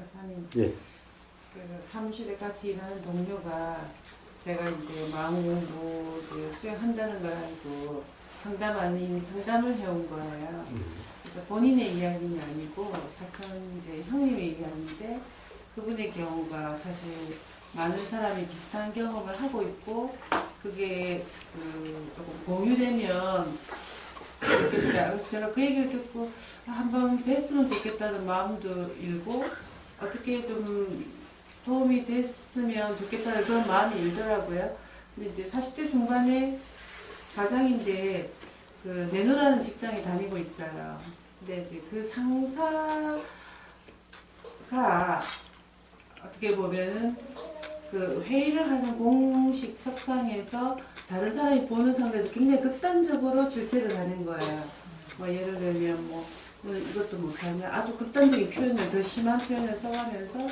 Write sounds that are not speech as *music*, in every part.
박사님, 예. 그 사무실에 같이 일하는 동료가 제가 이제 마음 공부 수행한다는 걸 알고 상담 아닌 상담을 해온 거예요. 음. 그래서 본인의 이야기는 아니고 사촌 이제 형님의 이야기인데 그분의 경우가 사실 많은 사람이 비슷한 경험을 하고 있고 그게 그 조금 공유되면 좋겠다. 그래서 제가 그 얘기를 듣고 아, 한번 뵀으면 좋겠다는 마음도 일고 어떻게 좀 도움이 됐으면 좋겠다는 그런 마음이 일더라고요. 근데 이제 40대 중반에 가장인데 그 내노라는 직장에 다니고 있어요. 근데 이제 그 상사가 어떻게 보면은 그 회의를 하는 공식 석상에서 다른 사람이 보는 상대에서 굉장히 극단적으로 질책을 하는 거예요. 뭐 예를 들면 뭐 이것도 못하냐. 아주 극단적인 표현을 더 심한 표현을 써가면서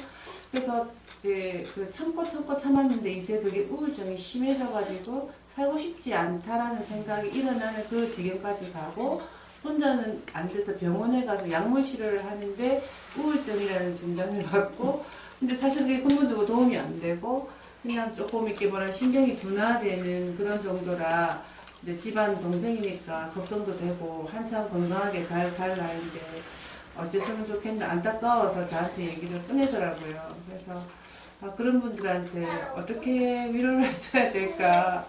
그래서 이제 그 참고 참고 참았는데 이제 그게 우울증이 심해져가지고 살고 싶지 않다라는 생각이 일어나는 그 지경까지 가고 혼자는 안 돼서 병원에 가서 약물 치료를 하는데 우울증이라는 진단을 받고 근데 사실 그게 근본적으로 도움이 안 되고 그냥 조금 이렇게 뭐라 신경이 둔화되는 그런 정도라 이제 집안 동생이니까 걱정도 되고 한참 건강하게 잘 살 나이인데 어쨌으면 좋겠는데 안타까워서 저한테 얘기를 꺼내더라고요. 그래서 아, 그런 분들한테 어떻게 위로를 *laughs* 해줘야 될까?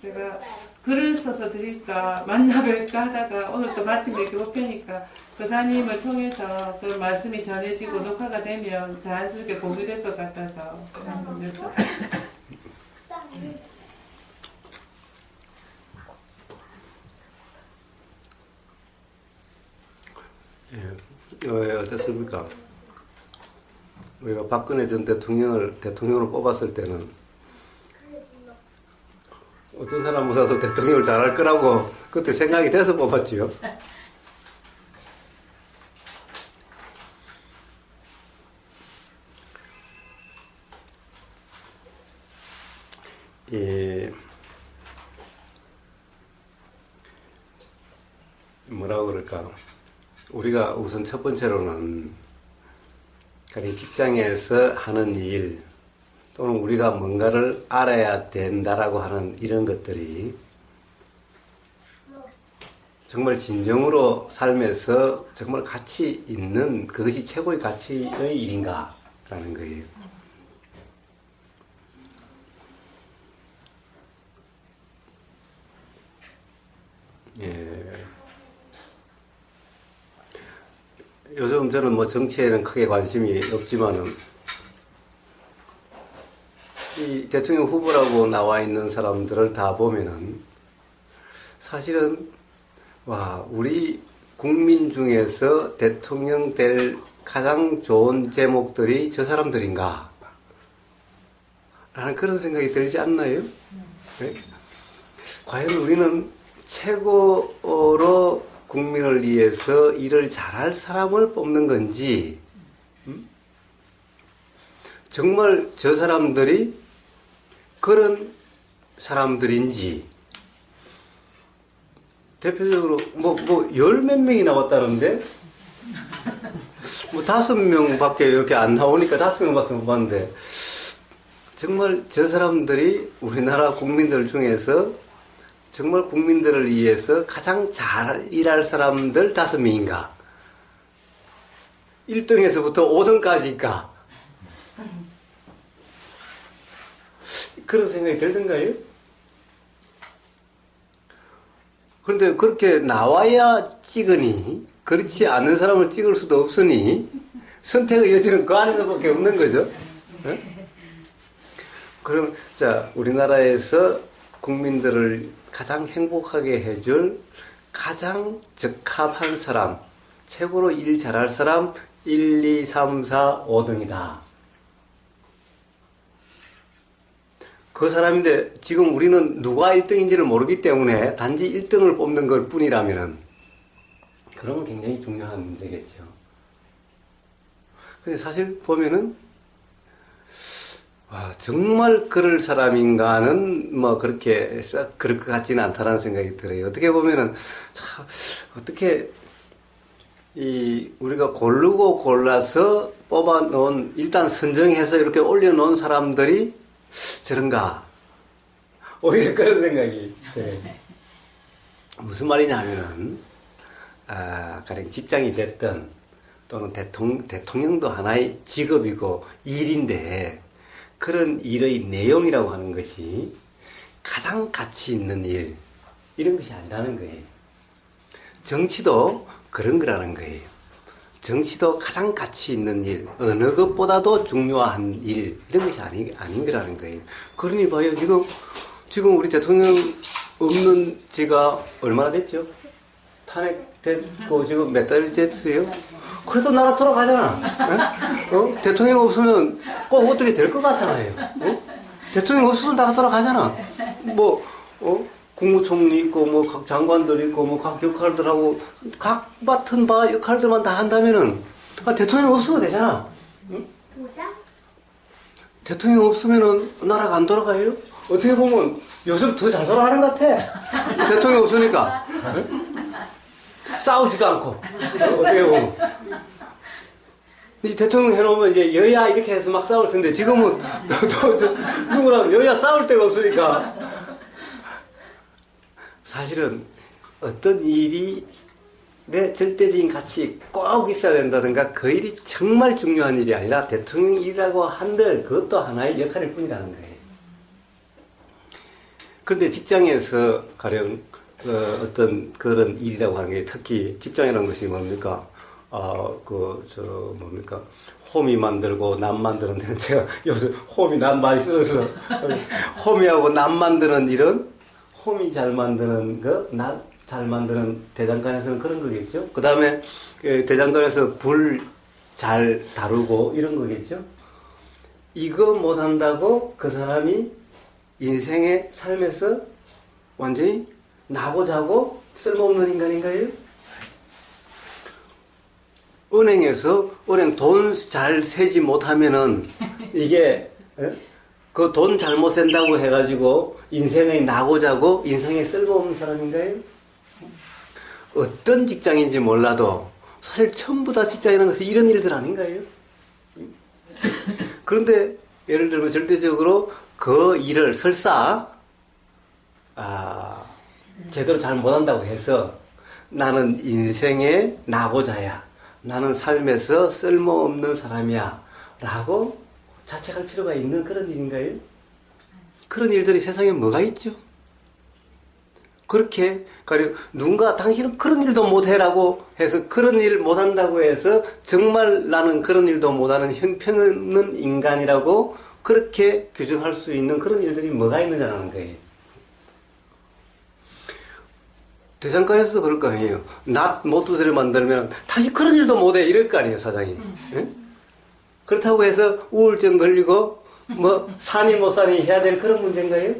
제가 글을 써서 드릴까 만나 뵐까 하다가 오늘 또 마침 이렇게 못 뵈니까 교사님을 통해서 그 말씀이 전해지고 녹화가 되면 자연스럽게 공유될 것 같아서 한번 여쭤 *laughs* 예. 어, 어떻습니까? 우리가 박근혜 전 대통령을 대통령으로 뽑았을 때는 어떤 사람보다도 대통령을 잘할 거라고 그때 생각이 돼서 뽑았지요. *laughs* 예. 뭐라고 그럴까? 우리가 우선 첫 번째로는 가령 직장에서 하는 일 또는 우리가 뭔가를 알아야 된다라고 하는 이런 것들이 정말 진정으로 삶에서 정말 가치 있는 그것이 최고의 가치의 일인가라는 거예요. 예. 요즘 저는 뭐 정치에는 크게 관심이 없지만은 이 대통령 후보라고 나와 있는 사람들을 다 보면은 사실은 와 우리 국민 중에서 대통령 될 가장 좋은 제목들이 저 사람들인가 라는 그런 생각이 들지 않나요? 네? 과연 우리는 최고로 국민을 위해서 일을 잘할 사람을 뽑는 건지, 음? 정말 저 사람들이 그런 사람들인지, 대표적으로 뭐, 뭐, 열 몇 명이 나왔다는데, 뭐 다섯 명 밖에 이렇게 안 나오니까 다섯 명 밖에 못 봤는데, 정말 저 사람들이 우리나라 국민들 중에서 정말 국민들을 위해서 가장 잘 일할 사람들 다섯 명인가? 1등에서부터 5등까지인가? 그런 생각이 들던가요? 그런데 그렇게 나와야 찍으니, 그렇지 않은 사람을 찍을 수도 없으니, 선택의 여지는 그 안에서밖에 없는 거죠. 네? 그럼, 자, 우리나라에서 국민들을 가장 행복하게 해줄 가장 적합한 사람, 최고로 일 잘할 사람 1, 2, 3, 4, 5등이다. 그 사람인데 지금 우리는 누가 1등인지를 모르기 때문에 단지 1등을 뽑는 것 뿐이라면은 그러면 굉장히 중요한 문제겠죠. 근데 사실 보면은 와, 정말 그럴 사람인가는 뭐 그렇게 썩 그럴 것 같지는 않다라는 생각이 들어요. 어떻게 보면은 참 어떻게 이 우리가 고르고 골라서 뽑아 놓은 일단 선정해서 이렇게 올려 놓은 사람들이 저런가 오히려 그런 생각이 들어요. 무슨 말이냐 하면은 아, 가령 직장이 됐든 또는 대통령, 대통령도 하나의 직업이고 일인데 그런 일의 내용이라고 하는 것이 가장 가치 있는 일 이런 것이 아니라는 거예요. 정치도 그런 거라는 거예요. 정치도 가장 가치 있는 일, 어느 것보다도 중요한 일, 이런 것이 아니, 아닌 거라는 거예요. 그러니 봐요. 지금, 지금 우리 대통령 없는 지가 얼마나 됐죠? 탄핵됐고 지금 몇 달 됐어요? 그래도 나라 돌아가잖아. 어? 어? 대통령 없으면 꼭 어떻게 될 것 같잖아요. 어? 대통령 없으면 나라 돌아가잖아. 뭐, 어? 국무총리 있고, 뭐, 각 장관들 있고, 뭐, 각 역할들하고, 각 맡은 바 역할들만 다 한다면은, 아, 대통령 없어도 되잖아. 도장? 대통령 없으면은 나라가 안 돌아가요? 어떻게 보면 요즘 더 잘 돌아가는 것 같아. 대통령 없으니까. 어? 싸우지도 않고. 어, 어떻게 보면. 이제 대통령 해놓으면 이제 여야 이렇게 해서 막 싸울 텐데 지금은 누구랑 여야 싸울 데가 없으니까. 사실은 어떤 일이 내 절대적인 가치 꼭 있어야 된다든가 그 일이 정말 중요한 일이 아니라 대통령 일이라고 한들 그것도 하나의 역할일 뿐이라는 거예요. 그런데 직장에서 가령 어, 어떤 그런 일이라고 하는 게 특히 직장이라는 것이 뭡니까? 아, 그, 저, 뭡니까? 홈이 만들고 남 만드는 데는 제가 *laughs* 요즘 홈이 남 많이 써서 *laughs* 홈이하고 남 만드는 일은 홈이 잘 만드는 거, 나잘 만드는 대장간에서는 그런 거겠죠. 그 다음에 대장간에서 불 잘 다루고 이런 거겠죠. 이거 못한다고 그 사람이 인생의 삶에서 완전히 나고 자고 쓸모없는 인간인가요? 은행에서 은행 돈 잘 세지 못하면은 *laughs* 이게 그 돈 잘못 센다고 해가지고 인생의 나고 자고 인생에 쓸모없는 사람인가요? 어떤 직장인지 몰라도 사실 전부 다 직장이라는 것은 이런 일들 아닌가요? *laughs* 그런데 예를 들면 절대적으로 그 일을 설사 아, 제대로 잘 못한다고 해서 나는 인생의 나고자야. 나는 삶에서 쓸모없는 사람이야. 라고 자책할 필요가 있는 그런 일인가요? 그런 일들이 세상에 뭐가 있죠? 그렇게 가령 누군가 당신은 그런 일도 못해라고 해서 그런 일 못한다고 해서 정말 나는 그런 일도 못하는 형편없는 인간이라고 그렇게 규정할 수 있는 그런 일들이 뭐가 있느냐는 거예요. 대장간에서도 그럴 거 아니에요. 낫 못두새를 만들면 당신 그런 일도 못해 이럴 거 아니에요 사장이. 예? 그렇다고 해서 우울증 걸리고 뭐 사니 못 사니 해야 될 그런 문제인가요?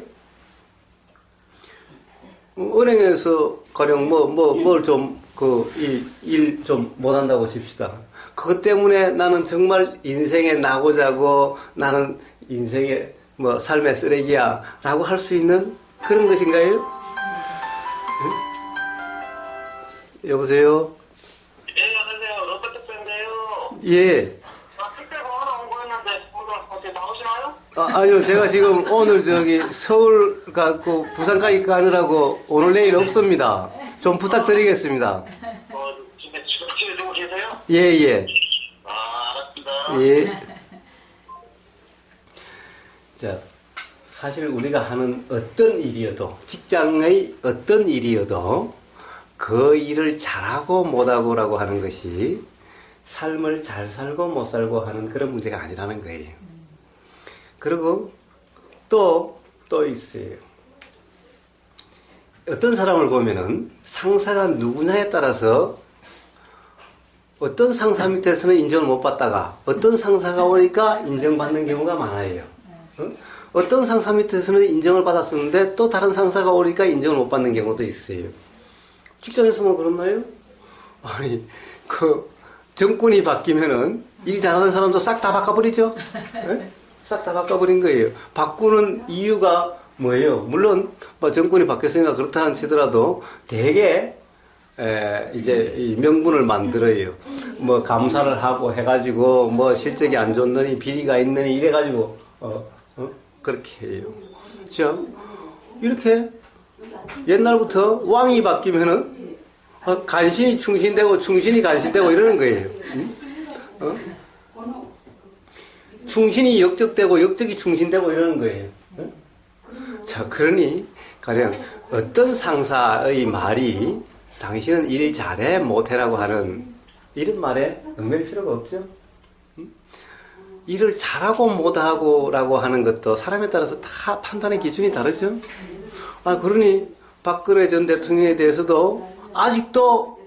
어, 은행에서 가령 뭐 뭐 뭘 좀그이일좀 못한다고 칩시다. 그것 때문에 나는 정말 인생에 나고 자고 나는 인생의 뭐 삶의 쓰레기야라고 할 수 있는 그런 것인가요? 응? 여보세요. 예, 안녕하세요. 로버트 밴드예요. 예. 아, 택배가 하나 온 거였는데 오늘 어떻게 나오시나요? 아, 아니요, 제가 지금 오늘 저기 서울 가고 부산까지 가느라고 오늘 내일 없습니다. 좀 부탁드리겠습니다. 어, 지금 집에 누구 계세요? 예, 예. 아, 알았습니다. 예. *laughs* 자, 사실 우리가 하는 어떤 일이어도, 직장의 어떤 일이어도 그 일을 잘하고 못하고라고 하는 것이 삶을 잘 살고 못 살고 하는 그런 문제가 아니라는 거예요. 그리고 또, 또 있어요. 어떤 사람을 보면은 상사가 누구냐에 따라서 어떤 상사 밑에서는 인정을 못 받다가 어떤 상사가 오니까 인정받는 경우가 많아요. 어? 어떤 상사 밑에서는 인정을 받았었는데 또 다른 상사가 오니까 인정을 못 받는 경우도 있어요. 직장에서만 그렇나요? 아니, 그 정권이 바뀌면은 일 잘하는 사람도 싹 다 바꿔버리죠? 싹 다 바꿔버린 거예요. 바꾸는 이유가 뭐예요? 물론 뭐 정권이 바뀌었으니까 그렇다는 치더라도 대개 에, 이제 이 명분을 만들어요. 뭐 감사를 하고 해가지고 뭐 실적이 안 좋느니 비리가 있느니 이래가지고 어, 어? 그렇게 해요. 저 이렇게 옛날부터 왕이 바뀌면은 어, 간신히 충신되고 충신이 간신되고 이러는 거예요. 응? 어? 충신이 역적되고 역적이 충신되고 이러는 거예요. 응? 자, 그러니 가령 어떤 상사의 말이 당신은 일 잘해 못해라고 하는 이런 말에 얽매일 필요가 없죠. 응? 일을 잘하고 못하고라고 하는 것도 사람에 따라서 다 판단의 기준이 다르죠. 아, 그러니 박근혜 전 대통령에 대해서도 아직도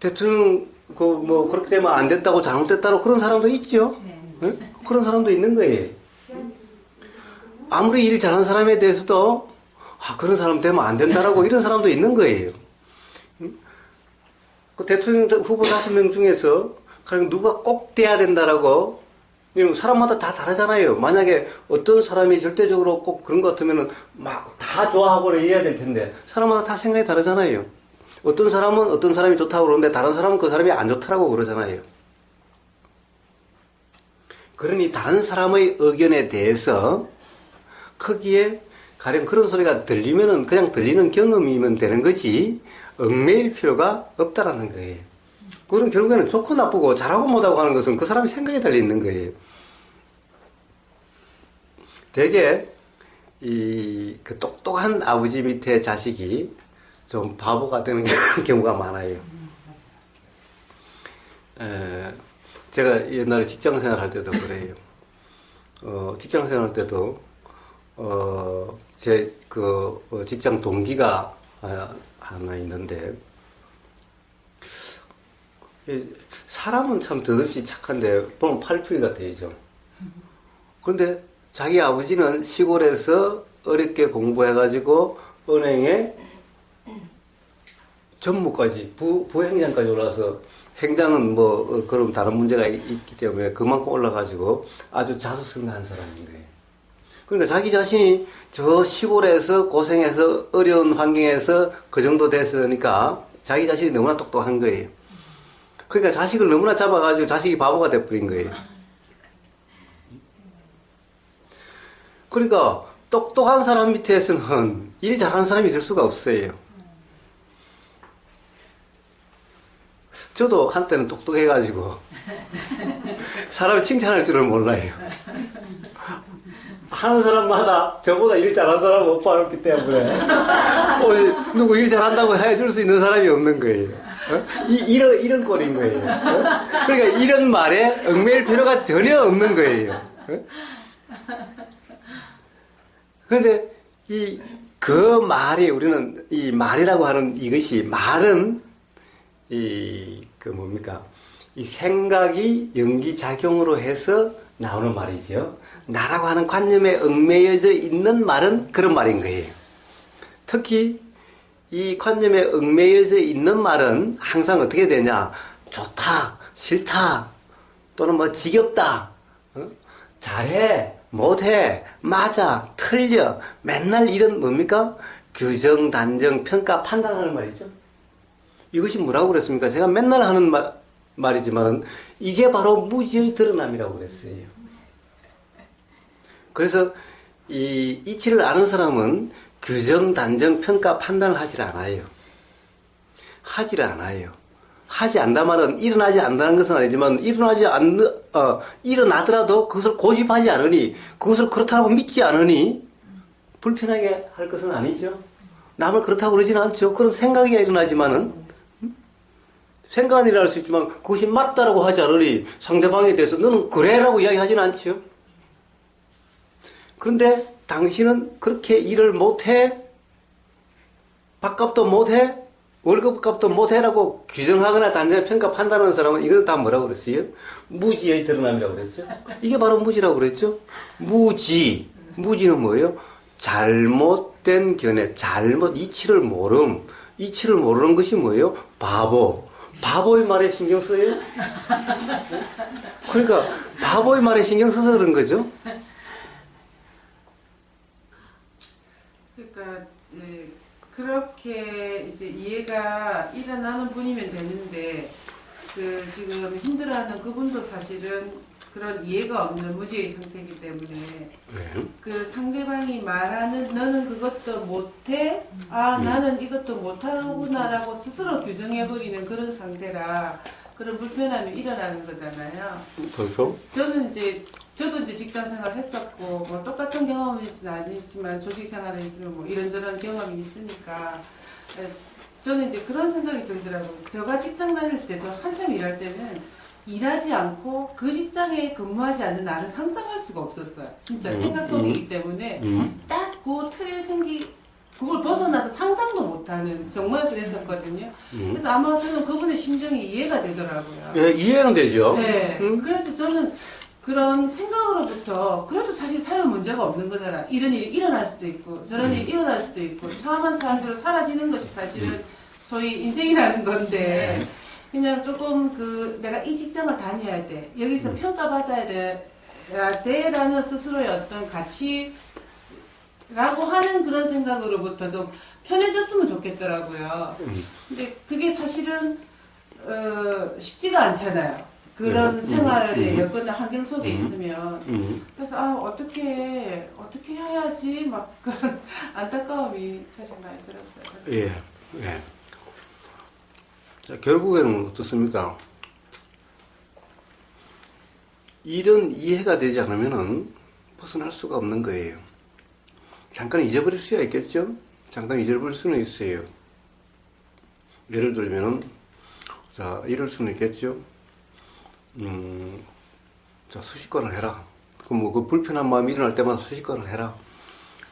대통령 그 뭐 그렇게 되면 안 됐다고 잘못됐다고 그런 사람도 있죠. 예? 그런 사람도 있는 거예요. 아무리 일 잘하는 사람에 대해서도 아 그런 사람 되면 안 된다라고 이런 사람도 있는 거예요. 응? 그 대통령 후보 다섯 명 중에서 그럼 누가 꼭 돼야 된다라고 사람마다 다 다르잖아요. 만약에 어떤 사람이 절대적으로 꼭 그런 것 같으면은 막 다 좋아하고 이래야 될 텐데 사람마다 다 생각이 다르잖아요. 어떤 사람은 어떤 사람이 좋다고 그러는데 다른 사람은 그 사람이 안 좋다고 그러잖아요. 그러니 다른 사람의 의견에 대해서 크기에 가령 그런 소리가 들리면은 그냥 들리는 경험이면 되는 거지 얽매일 필요가 없다라는 거예요. 그럼 결국에는 좋고 나쁘고 잘하고 못하고 하는 것은 그 사람의 생각에 달려 있는 거예요. 대개 이그 똑똑한 아버지 밑에 자식이 좀 바보가 되는 *laughs* 경우가 많아요. 에, 제가 옛날에 직장 생활할 때도 그래요. 어, 직장 생활할 때도 어, 제그 직장 동기가 아, 하나 있는데 이 사람은 참 더없이 착한데 보면 팔풀이가 되죠. 그런데 자기 아버지는 시골에서 어렵게 공부해가지고 은행에 전무까지 부, 부행장까지 올라서 행장은 뭐 어, 그런 다른 문제가 있- 있기 때문에 그만큼 올라가지고 아주 자수성가한 사람인 거예요. 그러니까 자기 자신이 저 시골에서 고생해서 어려운 환경에서 그 정도 됐으니까 자기 자신이 너무나 똑똑한 거예요. 그러니까 자식을 너무나 잡아가지고 자식이 바보가 돼버린 거예요. 그러니까 똑똑한 사람 밑에서는 일 잘하는 사람이 있을 수가 없어요. 저도 한때는 똑똑해가지고 *laughs* 사람을 칭찬할 줄은 몰라요. 하는 사람마다 저보다 일 잘하는 사람 못 봤기 때문에 어, 누구 일 잘한다고 해줄 수 있는 사람이 없는 거예요. 어? 이, 이런 이런 꼴인 거예요. 어? 그러니까 이런 말에 얽매일 필요가 전혀 없는 거예요. 어? 그런데 이 그 말이 우리는 이 말이라고 하는 이것이 말은 이 그 뭡니까 이 생각이 연기 작용으로 해서 나오는 말이죠. 나라고 하는 관념에 얽매여져 있는 말은 그런 말인 거예요. 특히 이 관념에 얽매여져 있는 말은 항상 어떻게 되냐? 좋다, 싫다, 또는 뭐 지겹다, 어? 잘해, 못해, 맞아, 틀려, 맨날 이런 뭡니까? 규정, 단정, 평가, 판단하는 말이죠. 이것이 뭐라고 그랬습니까? 제가 맨날 하는 말, 말이지만은 이게 바로 무지의 드러남이라고 그랬어요. 그래서 이 이치를 아는 사람은 규정, 단정, 평가, 판단을 하질 않아요. 하질 않아요. 하지 않다 말은 일어나지 않는다는 것은 아니지만 일어나지 않 어, 일어나더라도 그것을 고집하지 않으니 그것을 그렇다고 믿지 않으니 불편하게 할 것은 아니죠. 남을 그렇다고 그러지는 않죠. 그런 생각이 일어나지만은 음? 생각은 일어날 수 있지만 그것이 맞다라고 하지 않으니 상대방에 대해서 너는 그래라고 이야기하지는 않죠. 그런데 당신은 그렇게 일을 못해 밥값도 못해 월급값도 못해라고 규정하거나 단정 평가 판단하는 사람은 이건 다 뭐라고 그랬어요? 무지의 드러남이라고 그랬죠. 이게 바로 무지라고 그랬죠. 무지 무지는 뭐예요? 잘못된 견해, 잘못 이치를 모름, 이치를 모르는 것이 뭐예요? 바보. 바보의 말에 신경 써요? 그러니까 바보의 말에 신경 써서 그런 거죠. 그렇게 이제 이해가 일어나는 분이면 되는데 그 지금 힘들어하는 그분도 사실은 그런 이해가 없는 무지의 상태이기 때문에 네. 그 상대방이 말하는 너는 그것도 못해 아 음. 나는 이것도 못하구나라고 스스로 규정해버리는 그런 상태라 그런 불편함이 일어나는 거잖아요. 그렇죠? 저는 이제 저도 이제 직장 생활 했었고 뭐 똑같은 경험은 아니지만 조직 생활에 있으면 뭐 이런저런 경험이 있으니까 에, 저는 이제 그런 생각이 들더라고요. 제가 직장 다닐 때 저 한참 일할 때는 일하지 않고 그 직장에 근무하지 않는 나를 상상할 수가 없었어요. 진짜 음, 생각 속이기 때문에 음. 딱그 틀에 생기 그걸 벗어나서 상상도 못하는 정말 그랬었거든요. 음. 그래서 아마 저는 그분의 심정이 이해가 되더라고요. 예, 이해는 되죠? 네. 음. 그래서 저는 그런 생각으로부터 그래도 사실 살면 문제가 없는 거잖아. 이런 일이 일어날 수도 있고 저런 일이 일어날 수도 있고 상황한 사람들은 사라지는 것이 사실은 소위 인생이라는 건데 그냥 조금 그 내가 이 직장을 다녀야 돼. 여기서 평가받아야 돼라는 스스로의 어떤 가치 라고 하는 그런 생각으로부터 좀 편해졌으면 좋겠더라고요. 음. 근데 그게 사실은 어, 쉽지가 않잖아요. 그런 음, 생활의 음, 여건과 환경 속에 음. 있으면 음. 그래서 아 어떻게 어떻게 해야지 막 그런 *laughs* 안타까움이 사실 많이 들었어요. 예, 예. 자, 결국에는 어떻습니까? 이런 이해가 되지 않으면은 벗어날 수가 없는 거예요. 잠깐 잊어버릴 수야 있겠죠? 잠깐 잊어버릴 수는 있어요. 예를 들면은, 자, 이럴 수는 있겠죠? 음, 자, 수십 건을 해라. 그럼 뭐, 그 불편한 마음이 일어날 때마다 수십 건을 해라.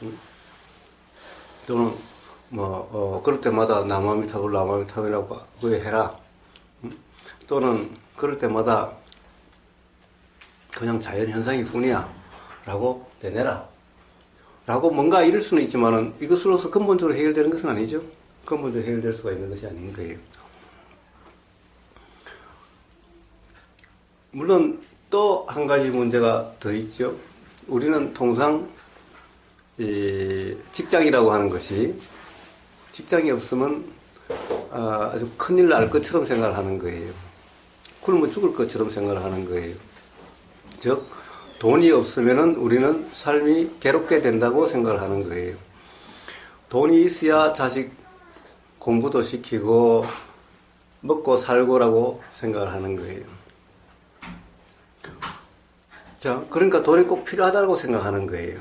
음? 또는, 뭐, 어, 그럴 때마다 나무아미 타불, 나무아미 타불이라고 그거 해라. 음? 또는, 그럴 때마다 그냥 자연 현상일 뿐이야. 라고 되내라. 라고 뭔가 이럴 수는 있지만은 이것으로서 근본적으로 해결되는 것은 아니죠. 근본적으로 해결될 수가 있는 것이 아닌 거예요. 물론 또 한 가지 문제가 더 있죠. 우리는 통상 이 직장이라고 하는 것이 직장이 없으면 아, 아주 큰일 날 것처럼 생각을 하는 거예요. 굶어 죽을 것처럼 생각을 하는 거예요. 즉 돈이 없으면은 우리는 삶이 괴롭게 된다고 생각을 하는 거예요. 돈이 있어야 자식 공부도 시키고 먹고 살고라고 생각을 하는 거예요. 자, 그러니까 돈이 꼭 필요하다고 생각하는 거예요.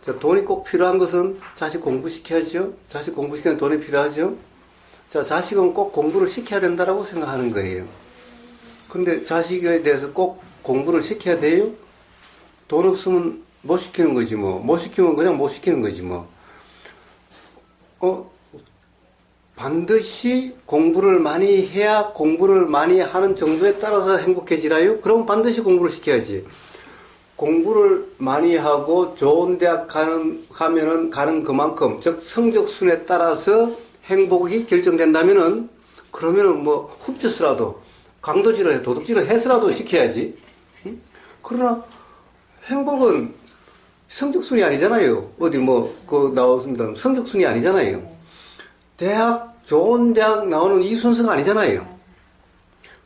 자, 돈이 꼭 필요한 것은 자식 공부시켜야죠. 자식 공부시키는 돈이 필요하죠. 자, 자식은 꼭 공부를 시켜야 된다라고 생각하는 거예요. 근데 자식에 대해서 꼭 공부를 시켜야 돼요? 돈 없으면 못 시키는 거지 뭐. 못 시키면 그냥 못 시키는 거지 뭐. 어, 반드시 공부를 많이 해야 공부를 많이 하는 정도에 따라서 행복해지라요? 그럼 반드시 공부를 시켜야지. 공부를 많이 하고 좋은 대학 가는, 가면은 가는 그만큼, 즉, 성적순에 따라서 행복이 결정된다면은, 그러면은 뭐, 훔쳐서라도, 강도질을 해, 도둑질을 해서라도 시켜야지. 응? 그러나, 행복은 성적순이 아니잖아요. 어디 뭐, 그, 나왔습니다. 성적순이 아니잖아요. 대학, 좋은 대학 나오는 이 순서가 아니잖아요.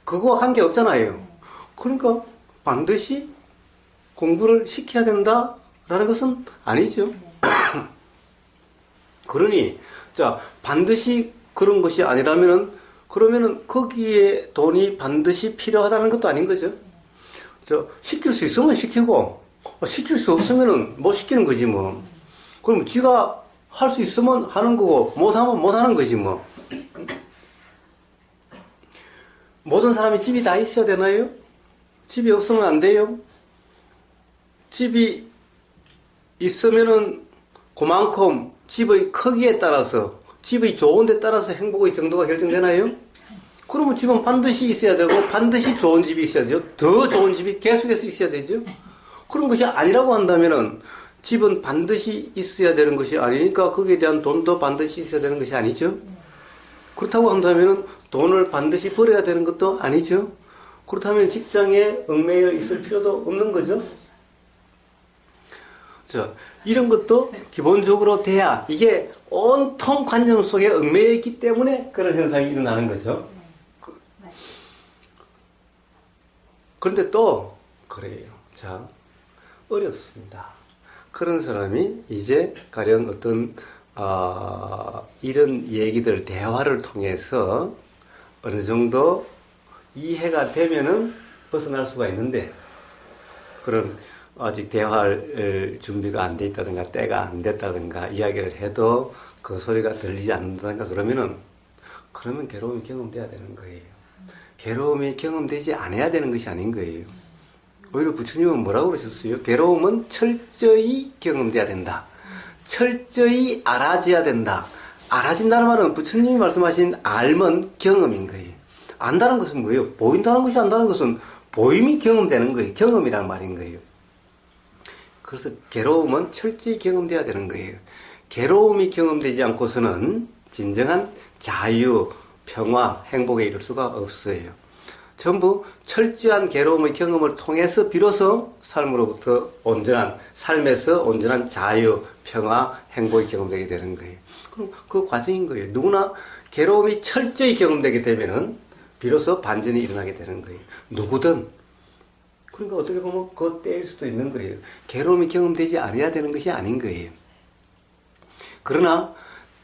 그거 한 게 없잖아요. 그러니까 반드시 공부를 시켜야 된다라는 것은 아니죠. *coughs* 그러니, 자, 반드시 그런 것이 아니라면은, 그러면은 거기에 돈이 반드시 필요하다는 것도 아닌 거죠. 저, 시킬 수 있으면 시키고, 어, 시킬 수 없으면은 못 시키는 거지 뭐. 그럼 지가 할 수 있으면 하는 거고, 못하면 못 하는 거지 뭐. 모든 사람이 집이 다 있어야 되나요? 집이 없으면 안 돼요? 집이 있으면은 그만큼 집의 크기에 따라서 집의 좋은 데 따라서 행복의 정도가 결정되나요? 그러면 집은 반드시 있어야 되고 반드시 좋은 집이 있어야 되죠. 더 좋은 집이 계속해서 있어야 되죠. 그런 것이 아니라고 한다면은 집은 반드시 있어야 되는 것이 아니니까 거기에 대한 돈도 반드시 있어야 되는 것이 아니죠. 그렇다고 한다면은 돈을 반드시 벌어야 되는 것도 아니죠. 그렇다면 직장에 얽매여 있을 필요도 없는 거죠. 자, 이런 것도 기본적으로 돼야 이게 온통 관념 속에 얽매여 있기 때문에 그런 현상이 일어나는 거죠. 그- 그런데 또 그래요. 자, 어렵습니다. 그런 사람이 이제 가령 어떤 아, 이런 얘기들 대화를 통해서 어느 정도 이해가 되면은 벗어날 수가 있는데 그런 아직 대화할 준비가 안 돼 있다든가 때가 안 됐다든가 이야기를 해도 그 소리가 들리지 않는다든가 그러면은 그러면 괴로움이 경험돼야 되는 거예요. 괴로움이 경험되지 않아야 되는 것이 아닌 거예요. 오히려 부처님은 뭐라고 그러셨어요? 괴로움은 철저히 경험돼야 된다. 철저히 알아져야 된다. 알아진다는 말은 부처님이 말씀하신 알면 경험인 거예요. 안다는 것은 뭐예요? 보인다는 것이 안다는 것은 보임이 경험되는 거예요. 경험이라는 말인 거예요. 그래서 괴로움은 철저히 경험돼야 되는 거예요. 괴로움이 경험되지 않고서는 진정한 자유, 평화, 행복에 이를 수가 없어요. 전부 철저한 괴로움의 경험을 통해서 비로소 삶으로부터 온전한 삶에서 온전한 자유, 평화, 행복이 경험되게 되는 거예요. 그럼 그 과정인 거예요. 누구나 괴로움이 철저히 경험되게 되면은 비로소 반전이 일어나게 되는 거예요. 누구든 그러니까 어떻게 보면 그거 떼일 수도 있는 거예요. 괴로움이 경험되지 않아야 되는 것이 아닌 거예요. 그러나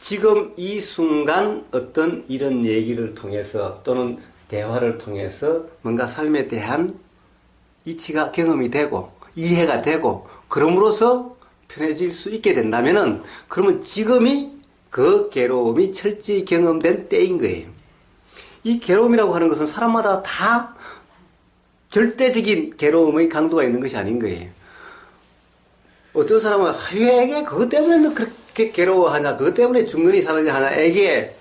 지금 이 순간 어떤 이런 얘기를 통해서 또는 대화를 통해서 뭔가 삶에 대한 이치가 경험이 되고 이해가 되고 그럼으로써 편해질 수 있게 된다면은 그러면 지금이 그 괴로움이 철저히 경험된 때인 거예요. 이 괴로움이라고 하는 것은 사람마다 다 절대적인 괴로움의 강도가 있는 것이 아닌 거예요. 어떤 사람은 왜 애게 그것 때문에 너 그렇게 괴로워하냐? 그것 때문에 죽느니 사느냐? 하냐 애게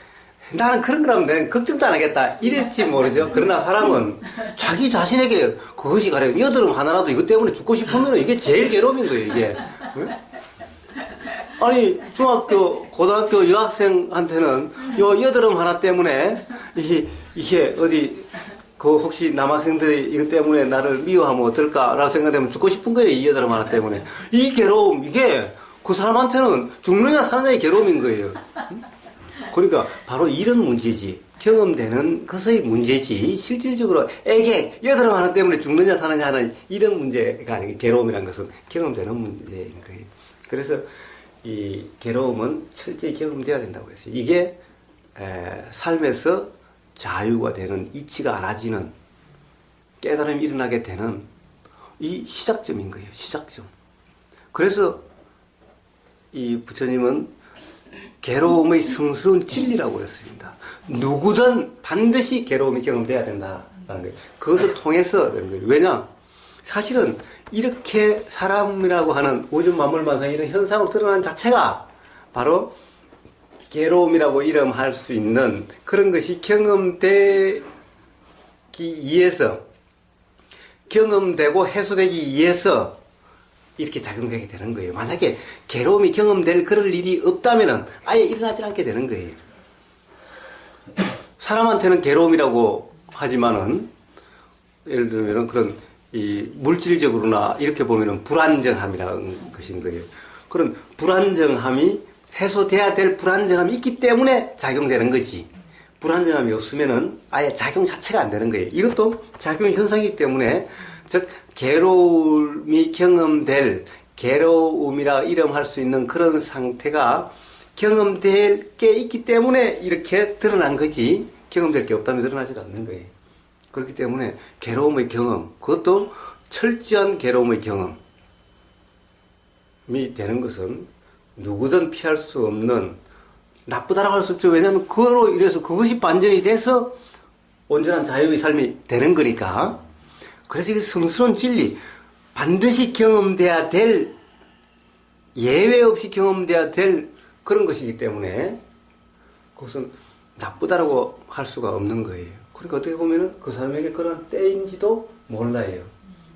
나는 그런 거라면 내가 걱정도 안 하겠다. 이랬지 모르죠. 그러나 사람은 자기 자신에게 그것이 가령 여드름 하나라도 이것 때문에 죽고 싶으면 이게 제일 괴로움인 거예요 이게. 응? 아니 중학교 고등학교 여학생한테는 요 여드름 하나 때문에 이게 어디 그 혹시 남학생들이 이것 때문에 나를 미워하면 어떨까라고 생각되면 죽고 싶은 거예요 이 여드름 하나 때문에 이 괴로움 이게 그 사람한테는 죽느냐 사느냐의 괴로움인 거예요 응? 그러니까 바로 이런 문제지 경험되는 것의 문제지 실질적으로 애객 여드름 하나 때문에 죽느냐 사느냐 하는 이런 문제가 아니고 괴로움이라는 것은 경험되는 문제인 거예요 그래서 이 괴로움은 철저히 경험돼야 된다고 했어요. 이게 에, 삶에서 자유가 되는 이치가 알아지는 깨달음이 일어나게 되는 이 시작점인 거예요. 시작점. 그래서 이 부처님은 괴로움의 성스러운 진리라고 그랬습니다. 누구든 반드시 괴로움이 경험돼야 된다라는 거예요. 그것을 통해서 되는 거예요. 왜냐? 사실은 이렇게 사람이라고 하는 우주 만물 만상 이런 현상으로 드러나는 자체가 바로 괴로움이라고 이름할 수 있는 그런 것이 경험되기 위해서 경험되고 해소되기 위해서 이렇게 작용되게 되는 거예요. 만약에 괴로움이 경험될 그럴 일이 없다면 아예 일어나지 않게 되는 거예요. 사람한테는 괴로움이라고 하지만은 예를 들면 그런 이 물질적으로나 이렇게 보면은 불안정함이라는 것인 거예요. 그런 불안정함이 해소돼야 될 불안정함이 있기 때문에 작용되는 거지. 불안정함이 없으면은 아예 작용 자체가 안 되는 거예요. 이것도 작용 현상이기 때문에 즉 괴로움이 경험될 괴로움이라 이름할 수 있는 그런 상태가 경험될 게 있기 때문에 이렇게 드러난 거지 경험될 게 없다면 드러나지 않는 거예요. 그렇기 때문에 괴로움의 경험, 그것도 철저한 괴로움의 경험이 되는 것은 누구든 피할 수 없는 나쁘다라고 할 수 없죠. 왜냐하면 그거로 인해서 그것이 반전이 돼서 온전한 자유의 삶이 되는 거니까. 그래서 이 성스러운 진리, 반드시 경험돼야 될, 예외 없이 경험돼야 될 그런 것이기 때문에 그것은 나쁘다라고 할 수가 없는 거예요. 그러니까 어떻게 보면은 그 사람에게 그런 때인지도 몰라요.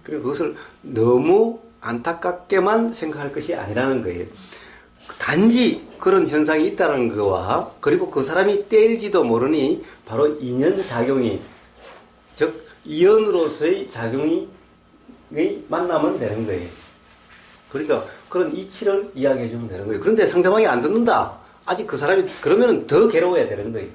그리고 그것을 너무 안타깝게만 생각할 것이 아니라는 거예요. 단지 그런 현상이 있다는 거와 그리고 그 사람이 때일지도 모르니 바로 인연 작용이 즉 이연으로서의 작용이 만나면 되는 거예요. 그러니까 그런 이치를 이야기해 주면 되는 거예요. 그런데 상대방이 안 듣는다. 아직 그 사람이 그러면은 더 괴로워야 되는 거예요.